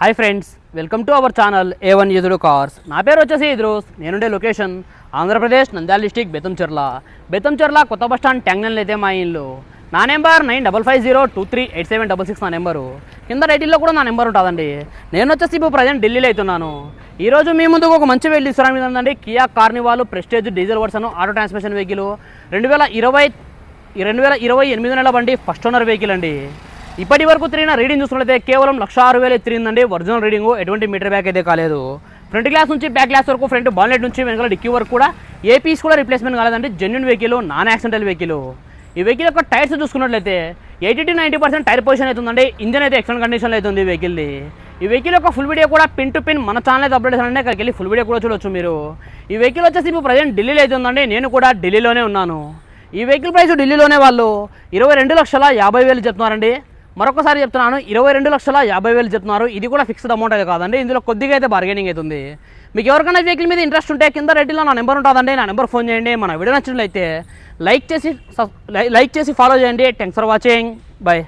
Hi friends welcome to our channel A one Eduru cars నా పేరు వచ్చేసి ఎదురుస్ నేనుండే లొకేషన్ ఆంధ్రప్రదేశ్ నంద్యాల డిస్టిక్ బెతంచెర్ల బెతంచెర్ల కొత్త బస్ స్టాండ్ ట్యాంగ్నల్ అయితే మా ఇల్లు. నా number nine double five zero two three eight seven double six నా నెంబరు కింద టైటిల్లో కూడా నా నెంబర్ ఉంటుందండి. నేను వచ్చేసి ఇప్పుడు ప్రజెంట్ ఢిల్లీలో అవుతున్నాను ఈరోజు మీ ముందుకు ఒక మంచి వెహికల్ తీసుకురావడం మీద Kia Carnival prestige diesel version auto transmission vehicle రెండు వేల ఇరవై రెండు వేల ఇరవై ఎనిమిది నెలల బండి ఫస్ట్ ఓనర్ వెహికల్ అండి. ఇప్పటి వరకు తిరిగిన రీడింగ్ చూసుకున్నట్లయితే కేవలం లక్ష ఆరు వేలు తిరిగిందండి. Original reading. ఎటువంటి మీటర్ బ్యాక్ అయితే కాలేదు. ఫ్రంట్ గ్లాస్ నుంచి బ్యాక్ గ్లాస్ వరకు ఫ్రంట్ బాన్లెట్ నుంచి వెనకాల డిక్కీ వరకు కూడా ఏ పీస్ కూడా రిప్లేస్మెంట్ కాలేదండి. Genuine vehicle non accidental vehicle ఈ వెహికల్ యొక్క టైర్స్ చూసుకున్నట్లయితే eighty to ninety percent tyre position అవుతుందండి ఇంజన్ అయితే ఎక్సలెంట్ కండిషన్లో అవుతుంది ఈ వెహికల్ది ఈ వెహికల్ యొక్క ఫుల్ వీడియో కూడా పిన్ టు పిన్ మన ఛానల్ అయితే అప్డేట్ చేశానండి. అక్కడికి వెళ్ళి ఫుల్ వీడియో కూడా చూడొచ్చు మీరు. ఈ వెహికల్ వచ్చేసి ఇప్పుడు ప్రజెంట్ ఢిల్లీలో అయితే ఉందండి. నేను కూడా ఢిల్లీలోనే ఉన్నాను. ఈ వెహికల్ ప్రైస్ ఢిల్లీలోనే వాళ్ళు ఇరవై రెండు లక్షల యాభై వేలు చెప్తున్నారండి. మరొకసారి చెప్తున్నాను ఇరవై రెండు లక్షల యాభై వేలు చెప్తున్నారు. ఇది కూడా ఫిక్స్డ్ అమౌంట్ అయితే కాదండి ఇందులో కొద్దిగా అయితే బార్గెనింగ్ అవుతుంది మీకు ఎవరికైనా వెహికల్ మీద ఇంట్రెస్ట్ ఉంటే కింద రెడ్డిలో నా నెంబర్ ఉంటుందండి నా నెంబర్ ఫోన్ చేయండి మన వీడియో నచ్చినట్లయితే లైక్ చేసి లైక్ చేసి ఫాలో చేయండి. Thanks for watching bye